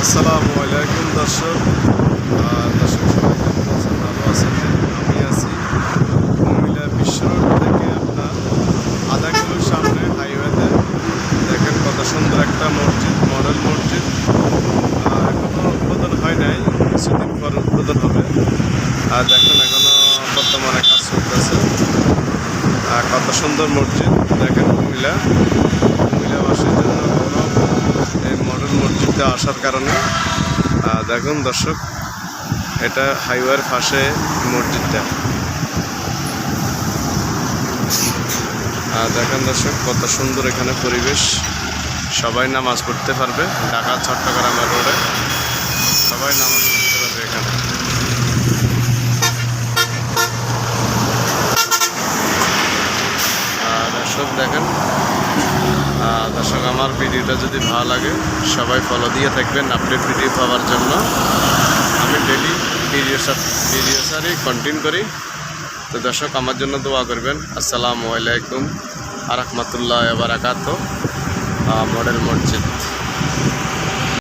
আসসালামু আলাইকুম দর্শক। দর্শক সবাই ভালো আছেন? আমি আছি কুমিল্লা বিশ্ব থেকে আপনার আধা কিলোর সামনে হাইওয়েতে। দেখেন কত সুন্দর একটা মসজিদ মডেল মসজিদ। আহ, এখনও উদ্বোধন হয় নাই কিছুদিন পর উদ্বোধন হবে। আর দেখেন এখনও বর্তমানে কাজ চলতেছে। কত সুন্দর মসজিদ দেখেন কুমিল্লা। মডেল আসার কারণে দেখুন দর্শক, এটা হাইওয়ের পাশে মসজিদটা। দেখেন দর্শক, কত সুন্দর এখানে পরিবেশ। সবাই নামাজ পড়তে পারবে, ঢাকা চট্টগ্রামের রোডে। সবাই নামাজ পড়তে পারবে এখানে। দর্শক, দেখেন দর্শক, আমার ভিডিওটা যদি ভালো লাগে, সবাই ফলো দিয়ে থাকবেন আপডেট ভিডিও পাওয়ার জন্য। আমি ডেলি ভিডিও ভিডিও সারি কন্টিনিউ করি। তো দর্শক, আমার জন্য দোয়া করবেন। আসসালামু আলাইকুম আরহামতুল্লাহ বারাকাত মডেল মসজিদ।